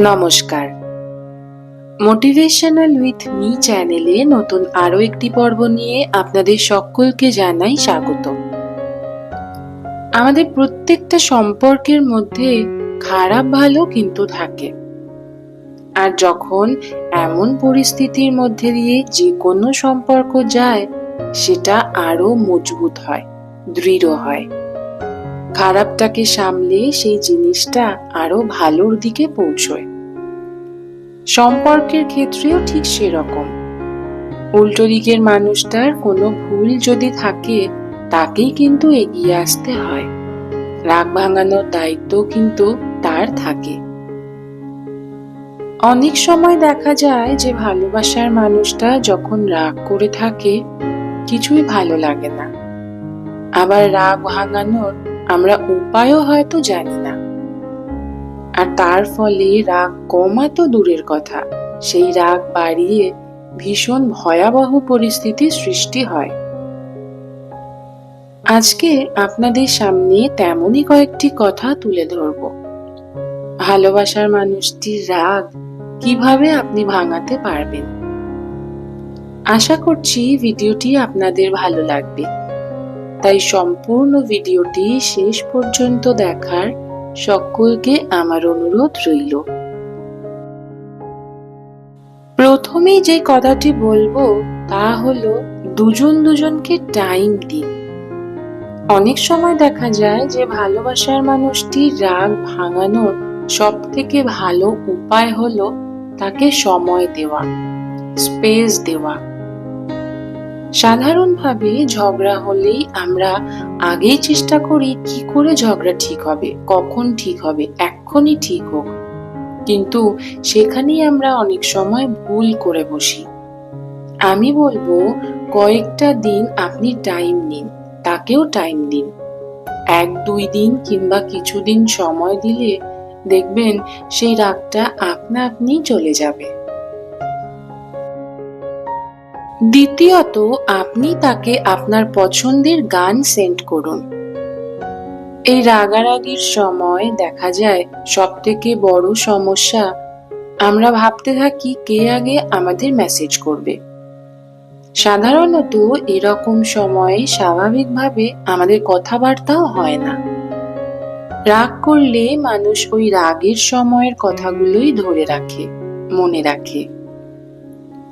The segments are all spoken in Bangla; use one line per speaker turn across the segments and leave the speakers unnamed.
নমস্কার। মোটিভেশনাল উইথ মি চ্যানেলে নতুন আরও একটি পর্ব নিয়ে আপনাদের সকলকে জানাই স্বাগত। আমাদের প্রত্যেকটা সম্পর্কের মধ্যে খারাপ ভালো কিন্তু থাকে। আর যখন এমন পরিস্থিতির মধ্যে দিয়ে যে কোনো সম্পর্ক যায়, সেটা আরও মজবুত হয়, দৃঢ় হয়। খারাপটাকে সামলে সেই জিনিসটা আরও ভালোর দিকে পৌঁছয়। সম্পর্কের ক্ষেত্রেও ঠিক সেরকম। উল্টো দিকের মানুষটার কোনো ভুল যদি থাকে, তাকেই কিন্তু এগিয়ে আসতে হয়। রাগ ভাঙানোর দায়িত্ব কিন্তু তার থাকে। অনেক সময় দেখা যায় যে ভালোবাসার মানুষটা যখন রাগ করে থাকে, কিছুই ভালো লাগে না। আবার রাগ ভাঙানোর আমরা উপায়ও হয়তো জানি না। আর তার ফলে রাগ কমা তো দূরের কথা। সেই রাগ বাড়িয়ে ভীষণ ভয়াবহ পরিস্থিতির সৃষ্টি হয়। আজকে আপনাদের সামনে তেমনই কয়েকটি কথা তুলে ধরব। ভালোবাসার মানুষটির রাগ কীভাবে আপনি ভাঙাতে পারবেন? আশা করছি ভিডিওটি আপনাদের ভালো লাগবে। তাই সম্পূর্ণ ভিডিওটি শেষ পর্যন্ত দেখার সকলকে আমার অনুরোধ রইল। প্রথমে যে কথাটি বলব তা হলো, দুজন দুজনকে টাইম দিন। অনেক সময় দেখা যায় যে ভালোবাসার মানুষটি রাগ ভাঙানোর সব থেকে ভালো উপায় হলো তাকে সময় দেওয়া স্পেস দেওয়া। সাধারণভাবে ঝগড়া হলেই আমরা আগেই চেষ্টা করি কি করে ঝগড়া ঠিক হবে, কখন ঠিক হবে, এক্ষুনি ঠিক হোক। কিন্তু সেখানেই আমরা অনেক সময় ভুল করে বসি। আমি বলব, কয়েকটা দিন আপনি টাইম নিন, তাকেও টাইম দিন। এক, দুই দিন কিংবা কিছুদিন সময় দিলে দেখবেন সেই রাগটা আপনা আপনি চলে যাবে। দ্বিতীয়ত, আপনি তাকে আপনার পছন্দের গান সেন্ড করুন। এই রাগারাগির সময় দেখা যায় সব থেকে বড় সমস্যা, আমরা ভাবতে থাকি কে আগে আমাদের মেসেজ করবে। সাধারণত, এরকম সময়ে স্বাভাবিকভাবে আমাদের কথাবার্তাও হয় না। রাগ করলে মানুষ ওই রাগের সময়ের কথাগুলোই ধরে রাখে, মনে রাখে।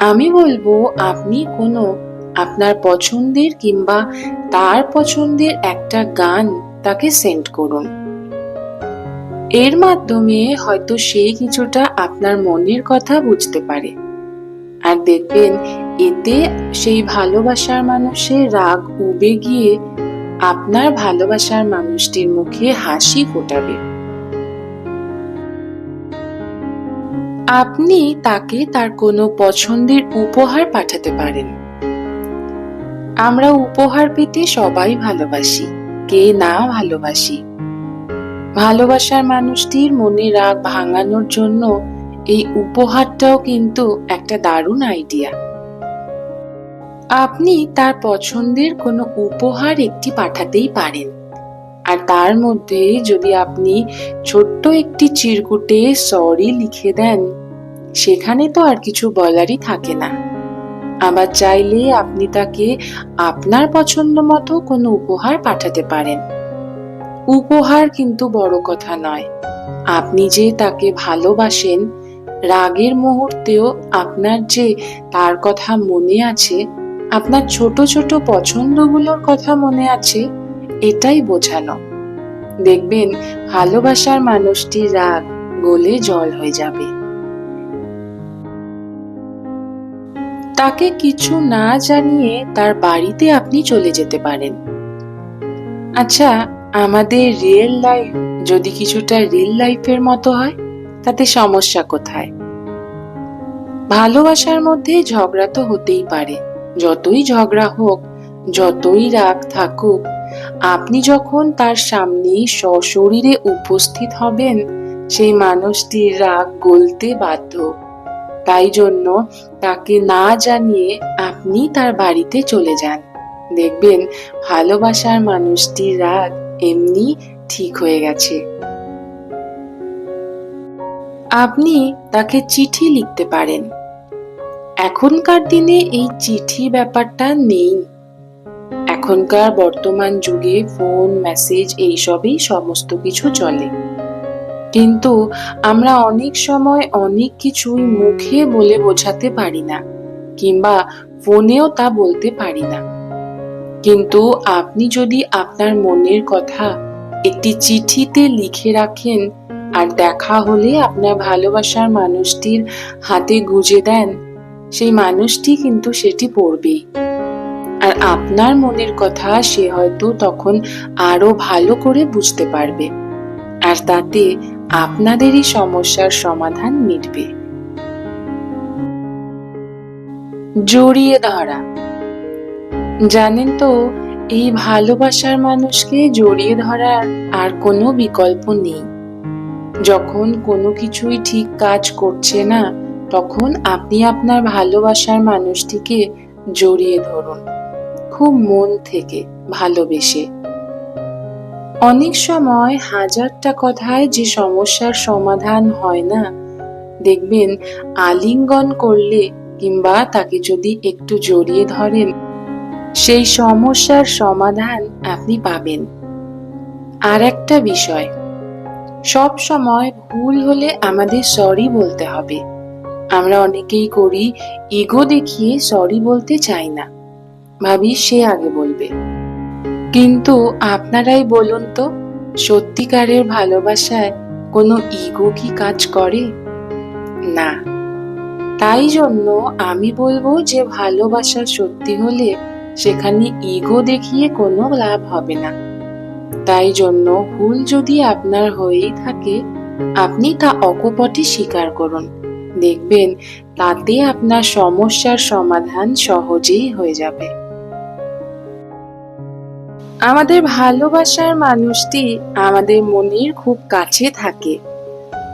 আমি বলব, আপনি কোনো আপনার পছন্দের কিংবা তার পছন্দের একটা গান তাকে সেন্ড করুন। এর মাধ্যমে হয়তো সে কিছুটা আপনার মনের কথা বুঝতে পারে। আর দেখবেন, এতে সেই ভালোবাসার মানুষের রাগ উবে গিয়ে আপনার ভালোবাসার মানুষটির মুখে হাসি ফোটাবে। আপনি তাকে তার কোনো পছন্দের উপহার পাঠাতে পারেন। আমরা উপহার পেতে সবাই ভালোবাসি, কে না ভালোবাসি। ভালোবাসার মানুষটির মনে রাগ ভাঙানোর জন্য এই উপহারটাও কিন্তু একটা দারুণ আইডিয়া। আপনি তার পছন্দের কোনো উপহার একটি পাঠাতেই পারেন। আর তার মধ্যে যদি আপনি ছোট্ট একটি চিরকুটে সরি লিখে দেন সেখানে তো আর কিছু বলারই থাকে না। আবার চাইলে আপনি তাকে আপনার পছন্দ মতো কোনো উপহার পাঠাতে পারেন। উপহার কিন্তু বড় কথা নয়। আপনি যে তাকে ভালোবাসেন, রাগের মুহূর্তেও আপনার যে তার কথা মনে আছে, আপনার ছোট ছোট পছন্দগুলোর কথা মনে আছে, এটাই বোঝানো। দেখবেন ভালোবাসার মানুষটির রাগ গলে জল হয়ে যাবে। তাকে কিছু না জানিয়ে তার বাড়িতে আপনি চলে যেতে পারেন। আচ্ছা আমাদের রিয়েল লাইফ যদি কিছুটা রিয়েল লাইফের মতো হয়, তাতে সমস্যা কোথায়? ভালোবাসার মধ্যে ঝগড়া তো হতেই পারে। যতই ঝগড়া হোক, যতই রাগ থাকুক, আপনি যখন তার সামনে সশরীরে উপস্থিত হবেন, সেই মানুষটির রাগ গলতে বাধ্য। তাই জন্য তাকে না জানিয়ে আপনি তার বাড়িতে চলে যান। দেখবেন ভালোবাসার মানুষটির রাগ এমনি ঠিক হয়ে গেছে। আপনি তাকে চিঠি লিখতে পারেন। এখনকার দিনে এই চিঠি ব্যাপারটা নেই। এখনকার বর্তমান যুগে ফোন, মেসেজ এইসবই সমস্ত কিছু চলে। কিন্তু আমরা অনেক সময় অনেক কিছুই মুখে বলে বোঝাতে পারি না, কিংবা ফোনেও তা বলতে পারি না। কিন্তু আপনি যদি আপনার মনের কথা একটি চিঠিতে লিখে রাখেন আর দেখা হলে আপনার ভালোবাসার মানুষটির হাতে গুজে দেন, সেই মানুষটি কিন্তু সেটি পড়বেই আর আপনার মনের কথা সে হয়তো তখন আরও ভালো করে বুঝতে পারবে। আর তাতে আপনাদেরই সমস্যার সমাধান মিটবে। জড়িয়ে ধরা। জানেন তো, এই ভালোবাসার মানুষকে জড়িয়ে ধরার আর কোনো বিকল্প নেই। যখন কোনো কিছুই ঠিক কাজ করছে না, তখন আপনি আপনার ভালোবাসার মানুষটিকে জড়িয়ে ধরুন। খুব মন থেকে ভালোবেসে। অনেক সময় হাজারটা কথায় যে সমস্যার সমাধান হয় না, দেখবেন আলিঙ্গন করলে কিংবা তাকে যদি একটু জড়িয়ে ধরেন, সেই সমস্যার সমাধান আপনি পাবেন। আর একটা বিষয়, সব সময় ভুল হলে আমাদের সরি বলতে হবে। আমরা অনেকেই করি ইগো দেখিয়ে সরি বলতে চাই না। ভাবি সে আগে কিন্তু আপনারাই বলুন তো, সত্যিকারের ভালোবাসায় কোনো ইগো কি কাজ করে? না। তাই জন্য আমি বলব যে ভালোবাসা সত্যি হলে সেখানে ইগো দেখিয়ে কোনো লাভ হবে না। তাই জন্য ভুল যদি আপনার হয়েই থাকে, আপনি তা অকপটে স্বীকার করুন। দেখবেন তাতে আপনার সমস্যার সমাধান সহজেই হয়ে যাবে। আমাদের ভালোবাসার মানুষটি আমাদের মনের খুব কাছে থাকে।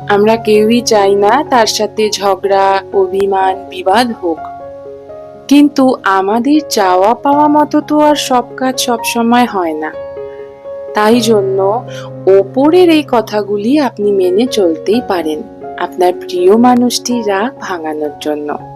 আমরা কেউই চাই না তার সাথে ঝগড়া, অভিমান, বিবাদ হোক। কিন্তু আমাদের চাওয়া পাওয়া মতো তো আর সব কাজ সবসময় হয় না। তাই জন্য ওপরের এই কথাগুলি আপনি মেনে চলতেই পারেন আপনার প্রিয় মানুষটি রাগ ভাঙানোর জন্য।